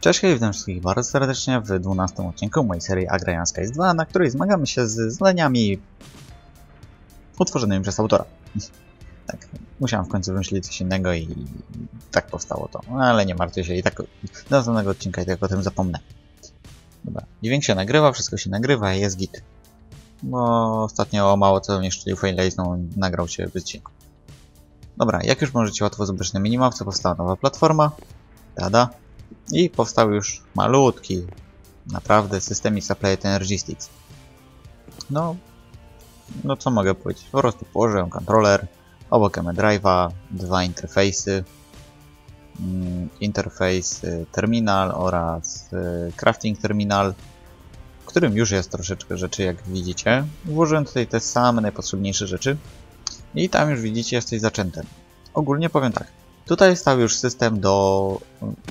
Cześć, witam wszystkich bardzo serdecznie w 12 odcinku mojej serii Agrarian Skies 2, na której zmagamy się z zadaniami utworzonymi przez autora. tak, musiałem w końcu wymyślić coś innego i tak powstało to. Ale nie martwcie się, i tak do następnego odcinka i tak o tym zapomnę. Dobra, dźwięk się nagrywa, wszystko się nagrywa i jest git. Bo ostatnio mało co niszczyli Failay znowu nagrał się bez dźwięku. Dobra, jak już możecie łatwo zobaczyć na minimapce, powstała nowa platforma. Tada. I powstał już malutki, naprawdę systemik Applied Energy Sticks. No, no co mogę powiedzieć? Po prostu położyłem kontroler, obok M-Drive'a, dwa interfejsy, mm, interfejs y, terminal oraz y, crafting terminal, w którym już jest troszeczkę rzeczy, jak widzicie. Włożyłem tutaj te same najpotrzebniejsze rzeczy i tam już widzicie, jesteś zaczęty. Ogólnie powiem tak, Tutaj stał już system do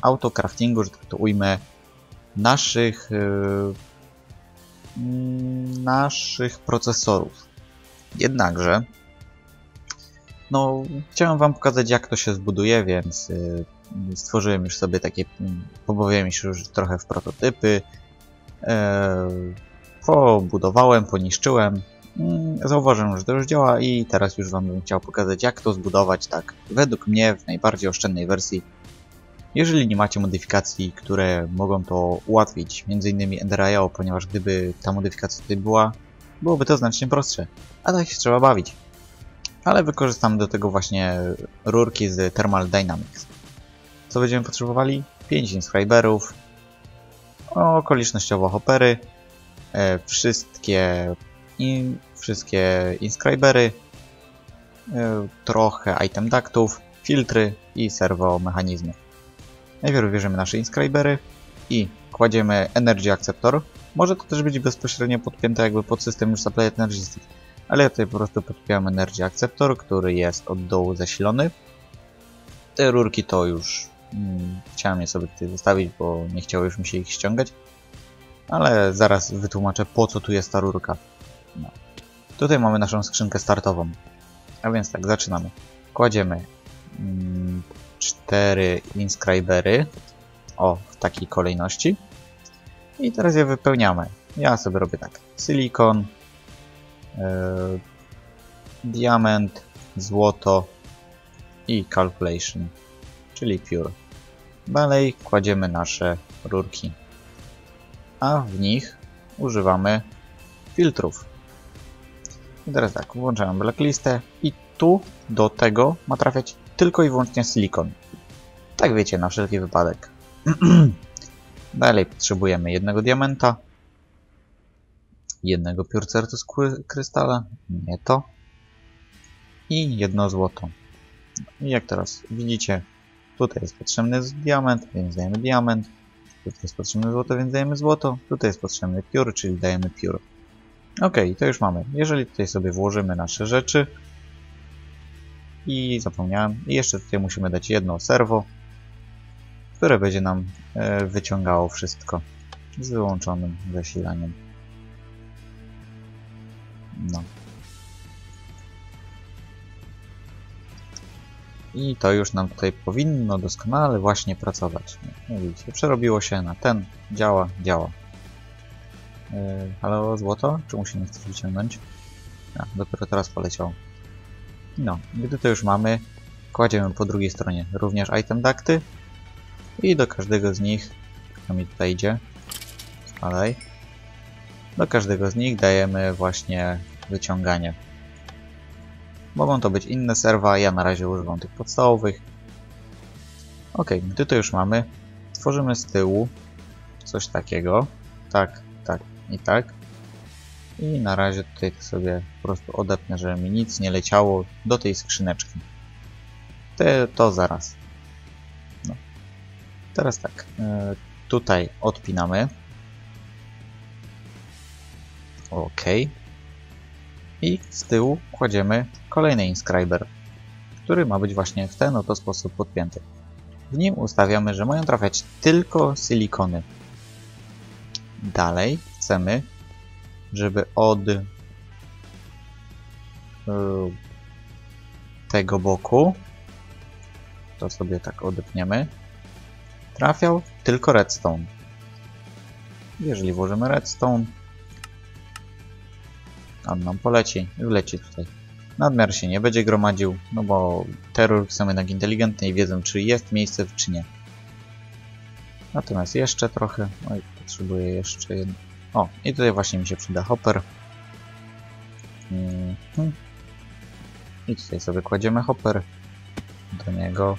autocraftingu, że tak to ujmę, naszych yy, naszych procesorów. Jednakże no, chciałem wam pokazać jak to się zbuduje, więc yy, stworzyłem już sobie takie, pobawiłem się już trochę w prototypy, yy, pobudowałem, poniszczyłem, Mm, zauważyłem, że to już działa i teraz już Wam bym chciał pokazać, jak to zbudować tak, według mnie, w najbardziej oszczędnej wersji. Jeżeli nie macie modyfikacji, które mogą to ułatwić, m.in. Ender.io, ponieważ gdyby ta modyfikacja tutaj była, byłoby to znacznie prostsze. A tak się trzeba bawić. Ale wykorzystam do tego właśnie rurki z Thermal Dynamics. Co będziemy potrzebowali? 5 inscriberów, okolicznościowo hoppery, e, wszystkie i wszystkie inscribery, e, trochę item ductów, filtry i serwo mechanizmy. Najpierw bierzemy nasze inscribery i kładziemy Energy Acceptor. Może to też być bezpośrednio podpięte jakby pod system już Supply Energy Stick, ale ja tutaj po prostu podpiąłem Energy Acceptor, który jest od dołu zasilony. Te rurki to już hmm, chciałem je sobie tutaj zostawić, bo nie chciało już mi się ich ściągać. Ale zaraz wytłumaczę po co tu jest ta rurka. No. Tutaj mamy naszą skrzynkę startową. A więc tak, zaczynamy. Kładziemy mm, cztery inscribery. O, w takiej kolejności. I teraz je wypełniamy. Ja sobie robię tak. Silikon, yy, diament, złoto i calculation, czyli pure. Dalej kładziemy nasze rurki. A w nich używamy filtrów. I teraz tak, włączamy blacklistę i tu do tego ma trafiać tylko i wyłącznie silikon. Tak wiecie, na wszelki wypadek. Dalej potrzebujemy jednego diamenta, jednego Pure Certus krystala, nie to, i jedno złoto. I jak teraz widzicie, tutaj jest potrzebny diament, więc dajemy diament, tutaj jest potrzebne złoto, więc dajemy złoto, tutaj jest potrzebny Pure, czyli dajemy Pure. Ok, to już mamy. Jeżeli tutaj sobie włożymy nasze rzeczy i zapomniałem, i jeszcze tutaj musimy dać jedno serwo, które będzie nam e, wyciągało wszystko z wyłączonym zasilaniem. No. I to już nam tutaj powinno doskonale właśnie pracować. No widzicie, przerobiło się na ten, działa, działa. Yy, halo, złoto? Czemu się nie chcesz wyciągnąć? A, dopiero teraz poleciał. No, gdy to już mamy, kładziemy po drugiej stronie również item ducty i do każdego z nich, kto mi tutaj idzie, spadaj, do każdego z nich dajemy właśnie wyciąganie. Mogą to być inne serwa, ja na razie używam tych podstawowych. Ok, gdy to już mamy, tworzymy z tyłu coś takiego. Tak, tak, i tak. I na razie tutaj to sobie po prostu odepnę, żeby mi nic nie leciało do tej skrzyneczki. Te, to zaraz. No. Teraz tak, e, tutaj odpinamy. OK. I z tyłu kładziemy kolejny inscriber, który ma być właśnie w ten oto sposób podpięty. W nim ustawiamy, że mają trafiać tylko silikony. Dalej chcemy, żeby od e, tego boku, to sobie tak odepniemy, trafiał tylko redstone. Jeżeli włożymy redstone, on nam poleci, wleci tutaj. Nadmiar się nie będzie gromadził, no bo terror są jednak inteligentne i wiedzą, czy jest miejsce, czy nie. Natomiast jeszcze trochę, oj, potrzebuję jeszcze jedno. O, i tutaj właśnie mi się przyda hopper. Mhm. I tutaj sobie kładziemy hopper. Do niego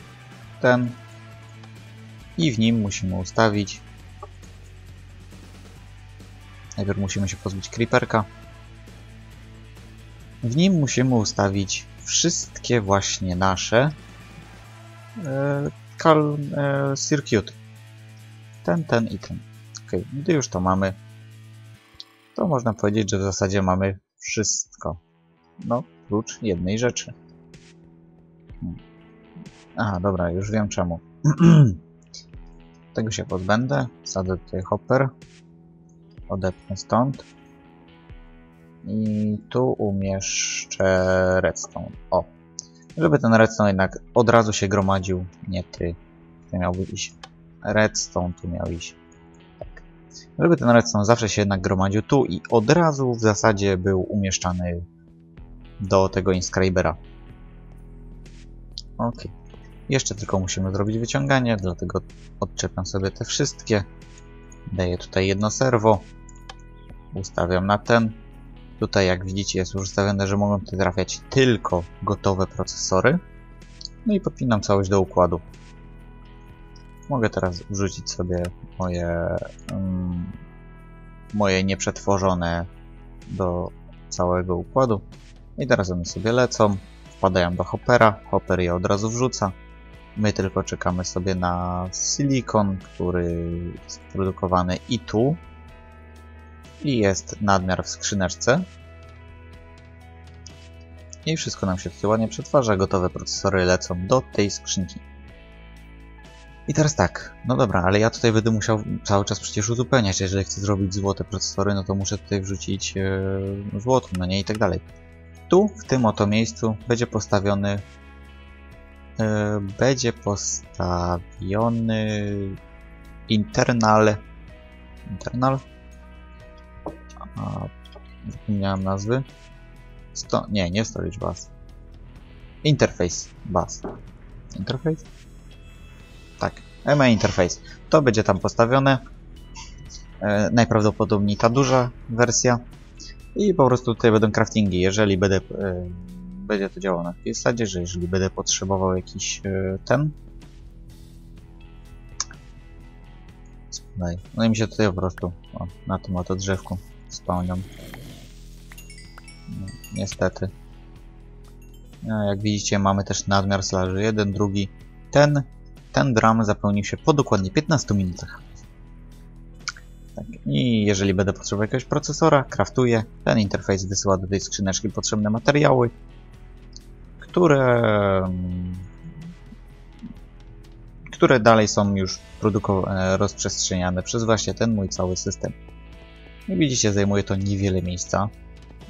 ten. I w nim musimy ustawić. Najpierw musimy się pozbyć creeperka. W nim musimy ustawić wszystkie właśnie nasze e, e, circuit. Ten, ten i ten. Ok, gdy już to mamy, to można powiedzieć, że w zasadzie mamy wszystko. No, prócz jednej rzeczy. Aha, dobra, już wiem czemu. Tego się pozbędę. Wsadzę tutaj hopper. Odepnę stąd. I tu umieszczę redstone. O. Żeby ten redstone jednak od razu się gromadził. Nie ty. To miał iść. Redstone tu miał iść. Żeby ten redstone zawsze się jednak gromadził tu i od razu w zasadzie był umieszczany do tego inscribera. Ok. Jeszcze tylko musimy zrobić wyciąganie, dlatego odczepiam sobie te wszystkie. Daję tutaj jedno serwo. Ustawiam na ten. Tutaj jak widzicie jest już ustawione, że mogą tutaj trafiać tylko gotowe procesory. No i podpinam całość do układu. Mogę teraz wrzucić sobie moje, um, moje nieprzetworzone do całego układu. I teraz one sobie lecą, wpadają do hoppera, hopper je od razu wrzuca. My tylko czekamy sobie na silikon, który jest produkowany i tu. I jest nadmiar w skrzyneczce. I wszystko nam się tutaj ładnie przetwarza, gotowe procesory lecą do tej skrzynki. I teraz tak, no dobra, ale ja tutaj będę musiał cały czas przecież uzupełniać, jeżeli chcę zrobić złote procesory, no to muszę tutaj wrzucić yy, złoto, no nie i tak dalej. Tu, w tym oto miejscu, będzie postawiony yy, będzie postawiony internal internal? A, zapomniałem nazwy. Sto nie, nie storage bus interface bus interface EMA Interface. To będzie tam postawione. E, najprawdopodobniej ta duża wersja. I po prostu tutaj będą craftingi. Jeżeli będę, e, będzie to działało na tej zasadzie, że jeżeli będę potrzebował jakiś e, ten. No i mi się tutaj po prostu o, na tym oto drzewku spełnią. No, niestety. No, jak widzicie mamy też nadmiar slaży. Jeden, drugi. Ten ten drum zapełnił się po dokładnie 15 minutach. Tak. I jeżeli będę potrzebował jakiegoś procesora, kraftuję. Ten interfejs wysyła do tej skrzyneczki potrzebne materiały, które, które dalej są już produkowane, rozprzestrzeniane przez właśnie ten mój cały system. I widzicie, zajmuje to niewiele miejsca.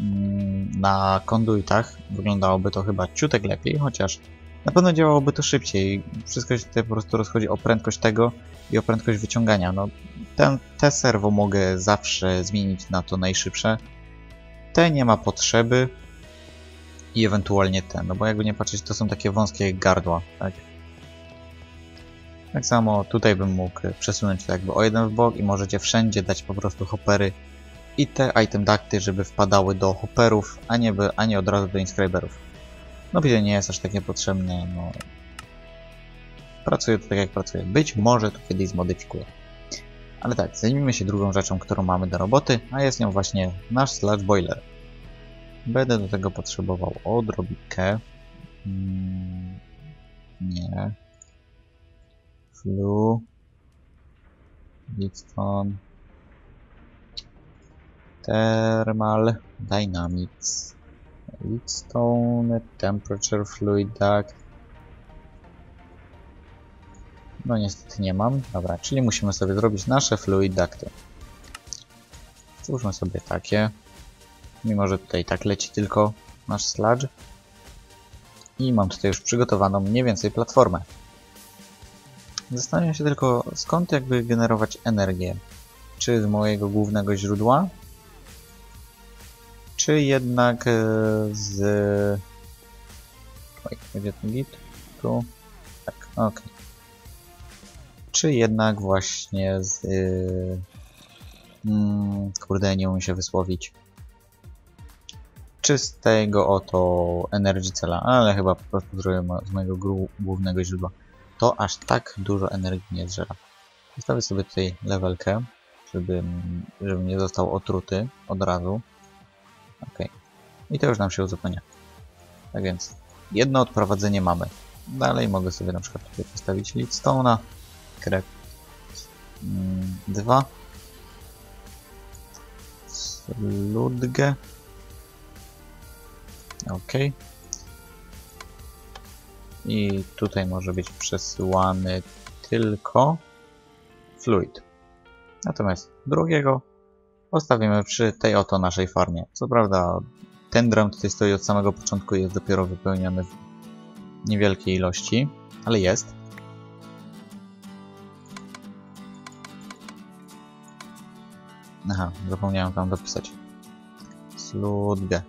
Mm, na konduitach wyglądałoby to chyba ciutek lepiej, chociaż na pewno działałoby to szybciej. Wszystko się tutaj po prostu rozchodzi o prędkość tego i o prędkość wyciągania. No, ten, te serwo mogę zawsze zmienić na to najszybsze. Te nie ma potrzeby i ewentualnie ten, no bo jakby nie patrzeć, to są takie wąskie gardła, tak? Tak samo tutaj bym mógł przesunąć to jakby o jeden w bok i możecie wszędzie dać po prostu hoppery i te item ducty, żeby wpadały do hopperów, a nie, by, a nie od razu do inscriberów. No widzę, nie jest aż tak niepotrzebne, no... Pracuję tu tak jak pracuję. Być może to kiedyś zmodyfikuję. Ale tak, zajmijmy się drugą rzeczą, którą mamy do roboty, a jest nią właśnie nasz sludge boiler. Będę do tego potrzebował odrobinkę. Hmm, nie. Flu. Redstone. Thermal Dynamics. Redstone, Temperature Fluid Duct. No niestety nie mam. Dobra, czyli musimy sobie zrobić nasze Fluid Ducty. Stwórzmy sobie takie. Mimo, że tutaj tak leci tylko nasz sludge. I mam tutaj już przygotowaną mniej więcej platformę. Zastanawiam się tylko, skąd jakby generować energię. Czy z mojego głównego źródła? Czy jednak e, z... Oj, będzie ten git? Tu? Tak, okej. Czy jednak właśnie z... Yy... Mm, kurde, nie umiem się wysłowić. Czy z tego oto Energy Cella, ale chyba po prostu z mojego głównego źródła. To aż tak dużo energii nie zżera. Zostawię sobie tutaj levelkę, żeby, żeby nie został otruty od razu. Ok. I to już nam się uzupełnia. Tak więc, jedno odprowadzenie mamy. Dalej mogę sobie na przykład tutaj postawić Leadstone'a, krep 2, Sludgę. Ok. I tutaj może być przesyłany tylko fluid. Natomiast drugiego postawimy przy tej oto naszej farmie. Co prawda ten drum tutaj stoi od samego początku i jest dopiero wypełniony w niewielkiej ilości, ale jest. Aha, zapomniałem tam dopisać. Sludgę.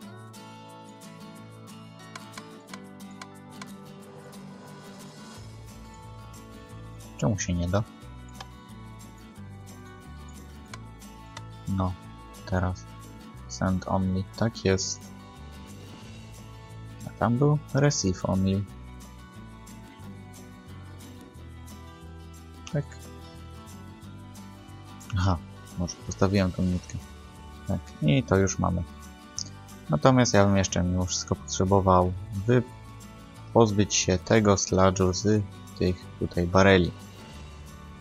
Czemu się nie da? No, teraz. Send only. Tak jest. A tam był receive only. Tak. Aha, może postawiłem tą nitkę. Tak, i to już mamy. Natomiast ja bym jeszcze mimo wszystko potrzebował wy pozbyć się tego sludge'u z tych tutaj bareli.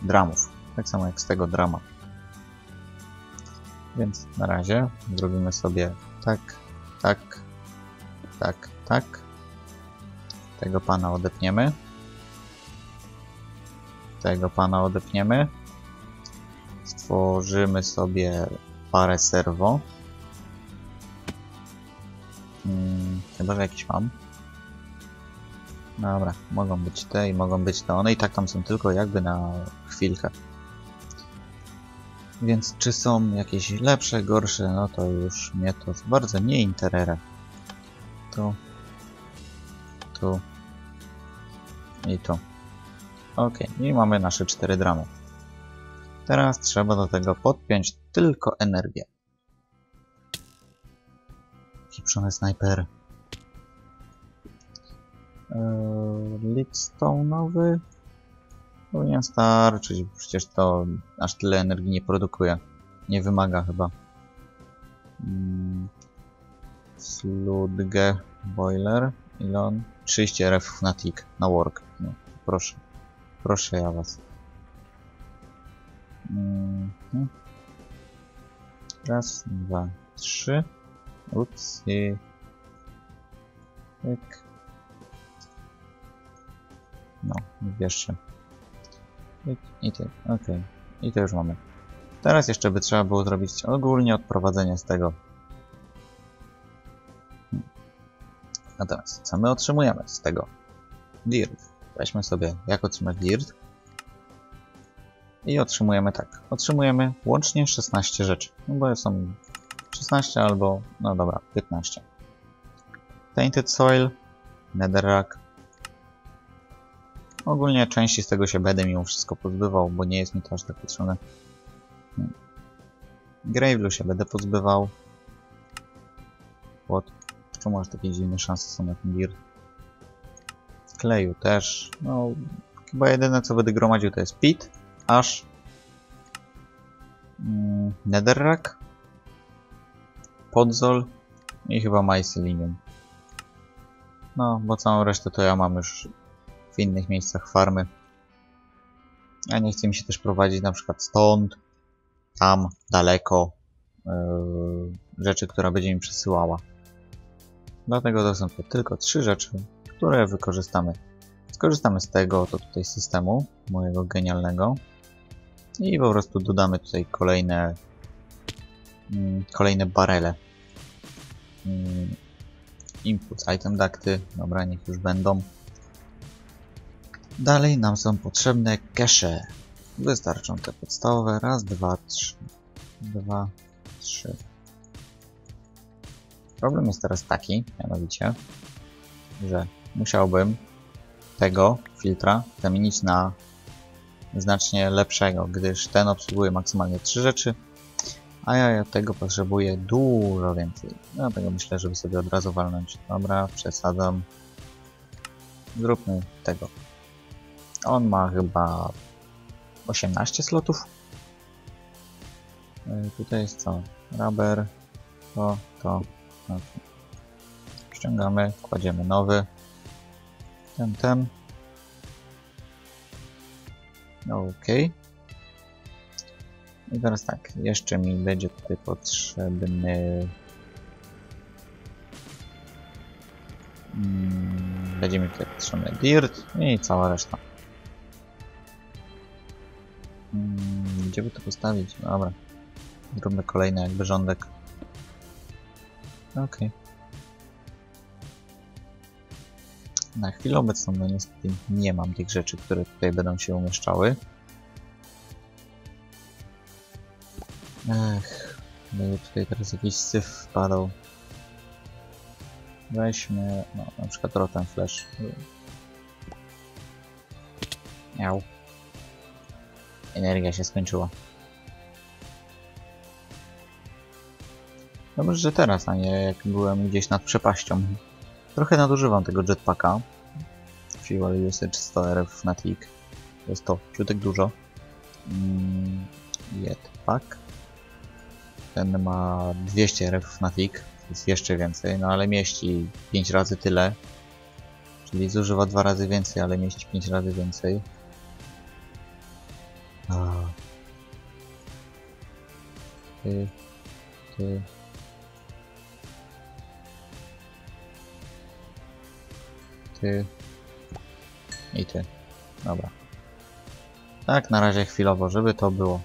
Dramów. Tak samo jak z tego drama. Więc na razie zrobimy sobie tak, tak, tak, tak. Tego pana odepniemy. Tego pana odepniemy. Stworzymy sobie parę serwo. Hmm, chyba, że jakiś mam. Dobra, mogą być te i mogą być te. One i tak tam są tylko jakby na chwilkę. Więc czy są jakieś lepsze, gorsze, no to już mnie to bardzo nie interesuje. Tu. Tu. I tu. Ok, i mamy nasze cztery dramy. Teraz trzeba do tego podpiąć tylko energię. Kieprzony snajper. Eee, Leadstone'owy powinien starczyć, bo przecież to aż tyle energii nie produkuje. Nie wymaga chyba. Mm. Sludge Boiler. Ile on? 30 RF na tick, na work. No, proszę. Proszę ja was. Mhm. Raz, dwa, trzy. Ups i... Tyk. No, jeszcze. Tyk I tyk, okej. I to już mamy. Teraz jeszcze by trzeba było zrobić ogólnie odprowadzenie z tego. Natomiast co my otrzymujemy z tego? Dirt. Weźmy sobie, jak otrzymać dirt. I otrzymujemy tak. Otrzymujemy łącznie 16 rzeczy. No bo są 16 albo, no dobra, 15. Tainted Soil, Netherrack. Ogólnie części z tego się będę mimo wszystko pozbywał, bo nie jest mi to aż tak potrzebne. Gravelu się będę pozbywał. What? Czemu aż takie dziwne szanse są na ten dirt? Kleju też. No, chyba jedyne co będę gromadził to jest pit, ash, mm, netherrack, podzol i chyba mycelium. No, bo całą resztę to ja mam już w innych miejscach farmy. A nie chce mi się też prowadzić na przykład stąd, tam, daleko yy, rzeczy, która będzie mi przesyłała. Dlatego to są to tylko trzy rzeczy, które wykorzystamy. Skorzystamy z tego to tutaj systemu, mojego genialnego i po prostu dodamy tutaj kolejne mm, kolejne barele. Mm, Input, item ducty, dobra, niech już będą. Dalej nam są potrzebne cache. Wystarczą te podstawowe. Raz, dwa, trzy. Dwa, trzy. Problem jest teraz taki, mianowicie, że musiałbym tego filtra zamienić na znacznie lepszego, gdyż ten obsługuje maksymalnie trzy rzeczy, a ja tego potrzebuję dużo więcej. Dlatego myślę, żeby sobie od razu walnąć. Dobra, przesadzam. Zróbmy tego. On ma chyba 18 slotów. Yy, tutaj jest co? Rubber, to, to, no. Ściągamy, kładziemy nowy. Ten, ten. Ok. I teraz tak, jeszcze mi będzie tutaj potrzebny... Mm, będzie mi tutaj potrzebny dirt i cała reszta. Gdzie by to postawić? Dobra. Zróbmy kolejny jakby rządek. Okej. Okay. Na chwilę obecną, no niestety nie mam tych rzeczy, które tutaj będą się umieszczały. Ech, będzie tutaj teraz jakiś syf wpadał. Weźmy, no, na przykład Rotten Flash. Miał. Energia się skończyła. Dobrze, że teraz, a nie jak byłem gdzieś nad przepaścią. Trochę nadużywam tego jetpacka. Fuel usage 100 RF na tick. Jest to ciutek dużo. Mm, jetpack. Ten ma 200 RF na tick. Jest jeszcze więcej, no ale mieści 5 razy tyle. Czyli zużywa 2 razy więcej, ale mieści 5 razy więcej. Ty, ty, ty i ty. Dobra. Tak, na razie chwilowo, żeby to było.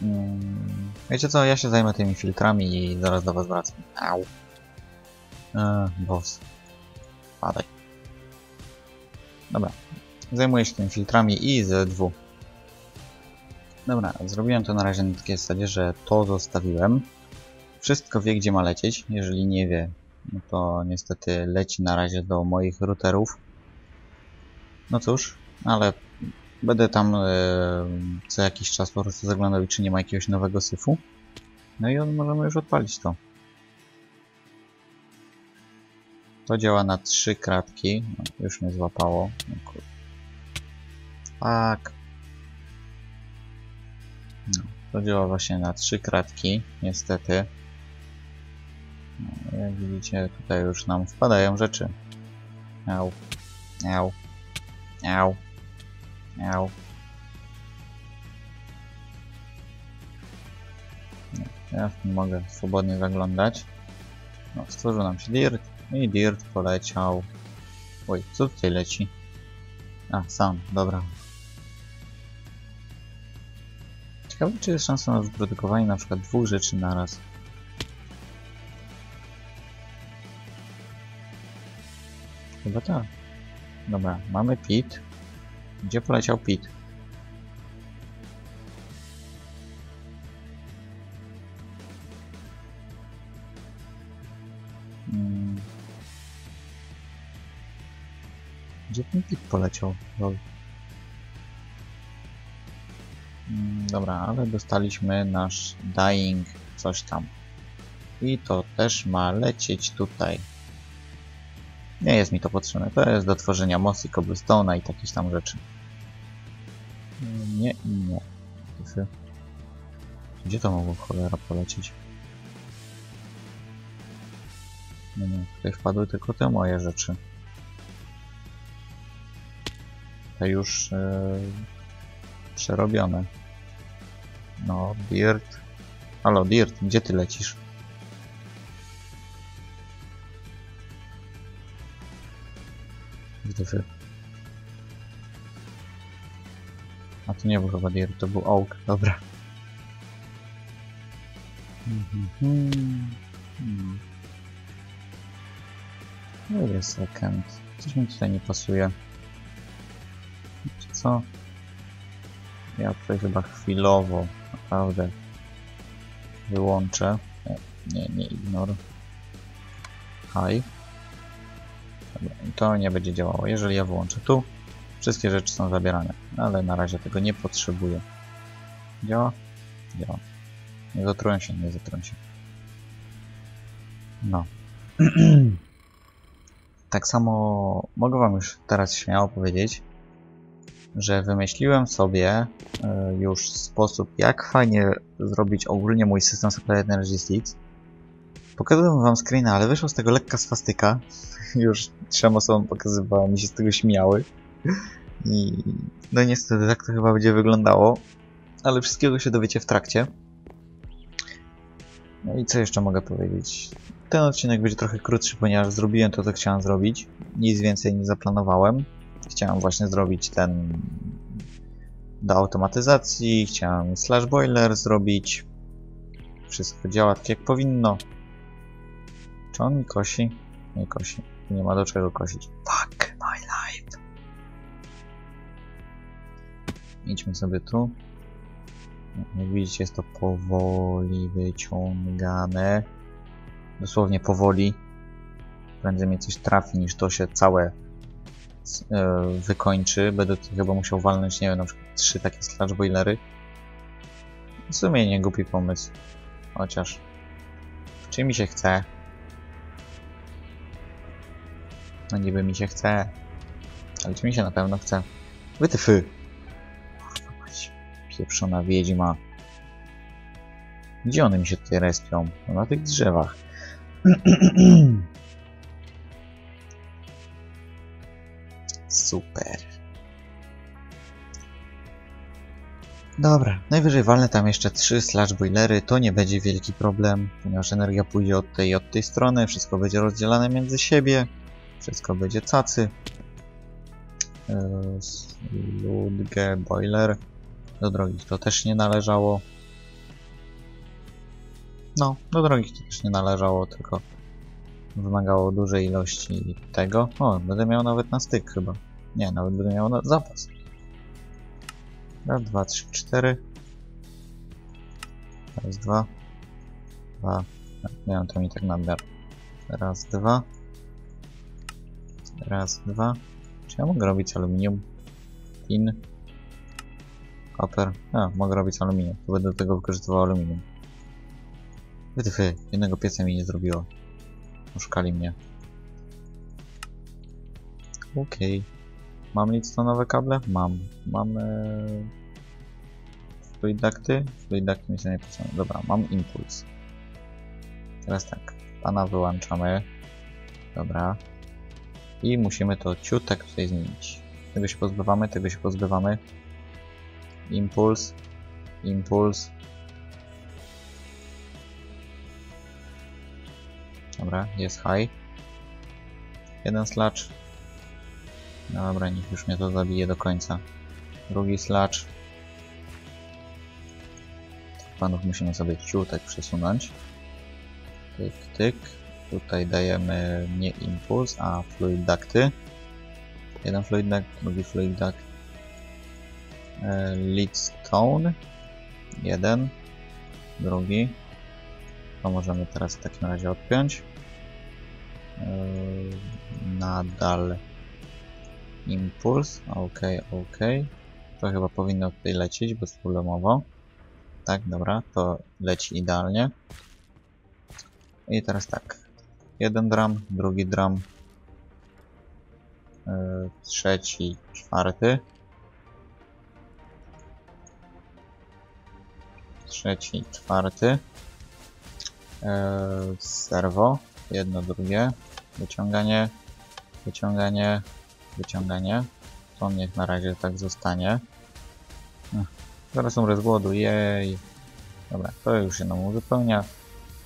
Hmm. Wiecie co, ja się zajmę tymi filtrami i zaraz do was wracam. Au. Eee, boss. Padaj. Dobra. Zajmuję się tymi filtrami i Z2. Dobra, zrobiłem to na razie na takiej zasadzie, że to zostawiłem. Wszystko wie, gdzie ma lecieć. Jeżeli nie wie, no to niestety leci na razie do moich routerów. No cóż, ale będę tam e, co jakiś czas po prostu zaglądał, czy nie ma jakiegoś nowego syfu. No i on, możemy już odpalić to. To działa na trzy kratki. No, już mnie złapało. Tak. No, to działa właśnie na trzy kratki, niestety. No, jak widzicie, tutaj już nam wpadają rzeczy. Miał. Miał. Miał. Ja w tym mogę swobodnie zaglądać. No, stworzył nam się dirt i dirt poleciał. Oj, co tutaj leci? A, sam, dobra. Ciekawe, czy jest szansa na wyprodukowanie na przykład dwóch rzeczy naraz. Chyba tak. Dobra, mamy pit. Gdzie poleciał pit? Hmm. Gdzie ten pit poleciał? Dobra, ale dostaliśmy nasz dying coś tam. I to też ma lecieć tutaj. Nie jest mi to potrzebne. To jest do tworzenia mossy, cobblestone'a i takich tam rzeczy. Nie nie. Gdzie to mogło cholera polecieć? No nie, tutaj wpadły tylko te moje rzeczy. Te już yy, przerobione. No, Dirt. Halo, Dirt, gdzie ty lecisz? Gdyby... A to nie był chyba Dirt, to był Oak, dobra. Hmm. Wait a second. Coś mi tutaj nie pasuje. Co? Ja tutaj chyba chwilowo naprawdę wyłączę. Nie, nie, nie ignor. Hi. To nie będzie działało. Jeżeli ja wyłączę tu, wszystkie rzeczy są zabierane. Ale na razie tego nie potrzebuję. Działa? Działa. Nie zatrułem się, nie zatrułem się. No. tak samo mogę wam już teraz śmiało powiedzieć, że wymyśliłem sobie e, już sposób, jak fajnie zrobić ogólnie mój system Supply Energy Sticks. Pokazałem wam screena, ale wyszła z tego lekka swastyka. już trzem osobom pokazywałem, mi się z tego śmiały. I no niestety tak to chyba będzie wyglądało. Ale wszystkiego się dowiecie w trakcie. No i co jeszcze mogę powiedzieć? Ten odcinek będzie trochę krótszy, ponieważ zrobiłem to, co chciałem zrobić. Nic więcej nie zaplanowałem. Chciałem właśnie zrobić ten do automatyzacji, chciałem slash boiler zrobić. Wszystko działa tak jak powinno. Czy on mi kosi? Nie kosi. Nie ma do czego kosić. Fuck my life. Idźmy sobie tu. Jak widzicie jest to powoli wyciągane. Dosłownie powoli. Prędzej mnie coś trafi niż to się całe wykończy. Będę tu chyba musiał walnąć, nie wiem, na przykład trzy takie slash boilery. W sumie nie głupi pomysł. Chociaż... Czy mi się chce? No niby mi się chce. Ale czy mi się na pewno chce? Wytyfy! Pieprzona wiedźma. Gdzie one mi się tutaj respią? No na tych drzewach. Super. Dobra, najwyżej walnę tam jeszcze trzy slash boilery, to nie będzie wielki problem, ponieważ energia pójdzie od tej i od tej strony, wszystko będzie rozdzielane między siebie, wszystko będzie cacy. Ludge boiler. Do drogich to też nie należało. No, do drogich to też nie należało, tylko wymagało dużej ilości tego. O, będę miał nawet na styk chyba. Nie, nawet będę miał zapas. Raz, dwa, trzy, cztery. Raz, dwa. Dwa. Miałem to mi tak nadmiar. Raz, dwa. Raz, dwa. Czy ja mogę robić aluminium? Tin. Copper. A, mogę robić aluminium. To będę do tego wykorzystywał aluminium. Wytyfy, jednego pieca mi nie zrobiło. Oszukali mnie. Okej. Okay. Mam nowe kable? Mam. Mamy... Fluidakty? Fluidakty mi się nie potrzebne. Dobra, mam impuls. Teraz tak. Pana wyłączamy. Dobra. I musimy to ciutek tutaj zmienić. Tego się pozbywamy, tego się pozbywamy. Impuls. Impuls. Dobra, jest high. Jeden slacz. Dobra, niech już mnie to zabije do końca. Drugi slacz. Panów musimy sobie ciutek przesunąć. Tyk, tyk. Tutaj dajemy nie impuls, a fluid ducty. Jeden fluid duct, drugi fluid duct. E, lead stone. Jeden. Drugi. To możemy teraz w takim razie odpiąć. E, nadal impuls. Ok, ok. To chyba powinno tutaj lecieć bezproblemowo. Tak, dobra, to leci idealnie. I teraz tak. Jeden drum, drugi drum, yy, trzeci, czwarty. Trzeci, czwarty. Yy, serwo, jedno, drugie. Wyciąganie, wyciąganie, wyciąganie. To niech na razie tak zostanie. Zaraz umrę z głodu, jej. Dobra, to już się nam uzupełnia.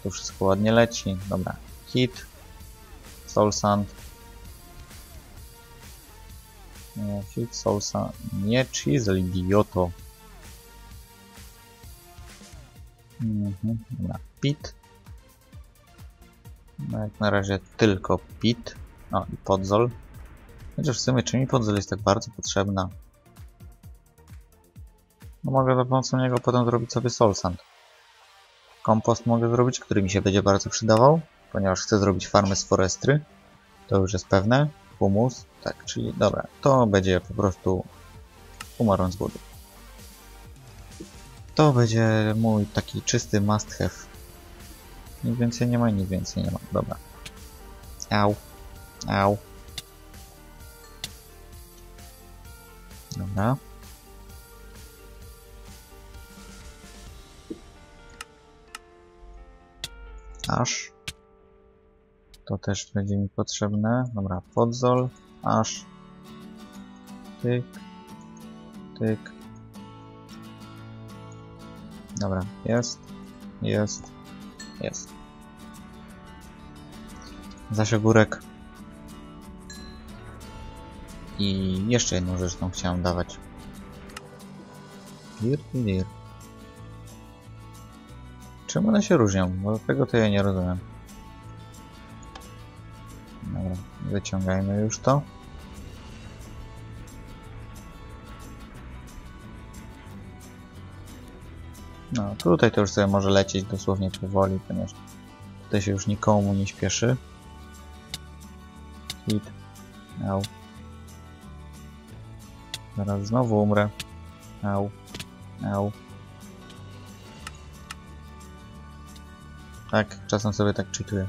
To wszystko ładnie leci. Dobra, hit. Soul Sand. Hit, Soul Sand. Nie chisel, idioto. Mhm, dobra, pit. No jak na razie tylko pit. O, i podzol. Chociaż w sumie czy mi podzel jest tak bardzo potrzebna? No mogę za pomocą niego potem zrobić sobie soul sand. Kompost mogę zrobić, który mi się będzie bardzo przydawał, ponieważ chcę zrobić farmę z forestry. To już jest pewne. Humus, tak, czyli dobra, to będzie po prostu umarłem z głodu. To będzie mój taki czysty must have. Nic więcej nie ma, nic więcej nie ma. Dobra. Au. Au. Dobra. Aż. To też będzie mi potrzebne. Dobra, podzol, aż. Tyk. Tyk. Dobra, jest. Jest. Jest. Zaś ogórek. I jeszcze jedną rzecz tą chciałem dawać. Dir, dir. Czym one się różnią? Bo tego to ja nie rozumiem. Dobra, wyciągajmy już to. No, tutaj to już sobie może lecieć dosłownie powoli, ponieważ tutaj się już nikomu nie śpieszy. Hit. Au. Zaraz znowu umrę. Au. Au. Tak, czasem sobie tak czytuję.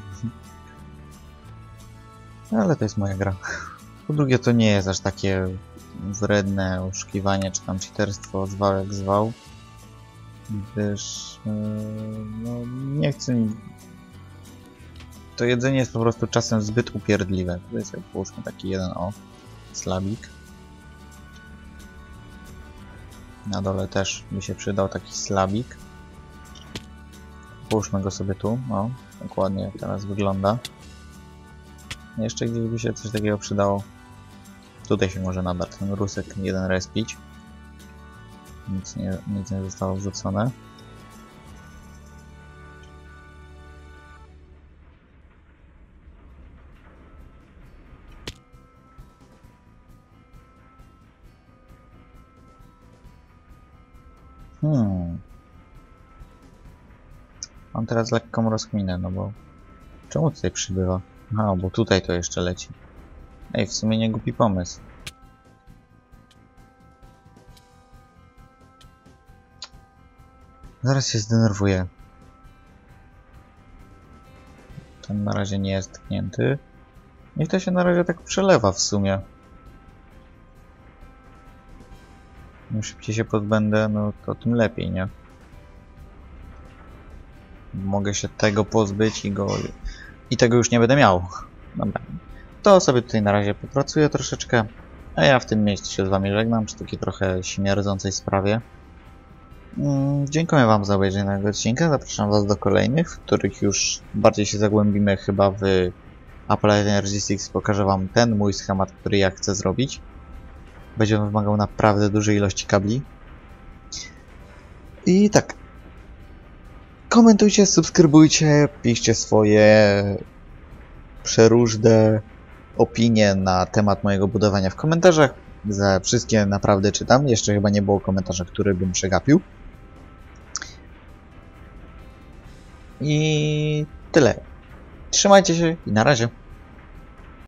Ale to jest moja gra. Po drugie, to nie jest aż takie wredne oszukiwanie, czy tam cheaterstwo, zwał jak zwał. Gdyż, yy, no, nie chcę mi... To jedzenie jest po prostu czasem zbyt upierdliwe. Tutaj sobie połóżmy taki jeden, o, slabik. Na dole też by się przydał taki slabik. Połóżmy go sobie tu, o, dokładnie jak teraz wygląda. Jeszcze gdzieś by się coś takiego przydało. Tutaj się może nada ten rusek jeden respić. Nic nie, nic nie zostało wrzucone. Mam teraz lekką rozkminę, no bo... Czemu tutaj przybywa? A, bo tutaj to jeszcze leci. Ej, w sumie nie głupi pomysł. Zaraz się zdenerwuję. Ten na razie nie jest tknięty. I to się na razie tak przelewa w sumie. Im szybciej się pozbędę, no to tym lepiej, nie? Mogę się tego pozbyć i go... I tego już nie będę miał. Dobra. To sobie tutaj na razie popracuję troszeczkę. A ja w tym miejscu się z wami żegnam przy takiej trochę śmierdzącej sprawie. Mm, Dziękuję Wam za obejrzenie tego odcinka. Zapraszam Was do kolejnych, w których już bardziej się zagłębimy chyba w Apple Energy 6. Pokażę Wam ten mój schemat, który ja chcę zrobić. Będzie on wymagał naprawdę dużej ilości kabli. I tak. Komentujcie, subskrybujcie, piszcie swoje przeróżne opinie na temat mojego budowania w komentarzach. Za wszystkie naprawdę czytam. Jeszcze chyba nie było komentarza, który bym przegapił. I tyle. Trzymajcie się i na razie.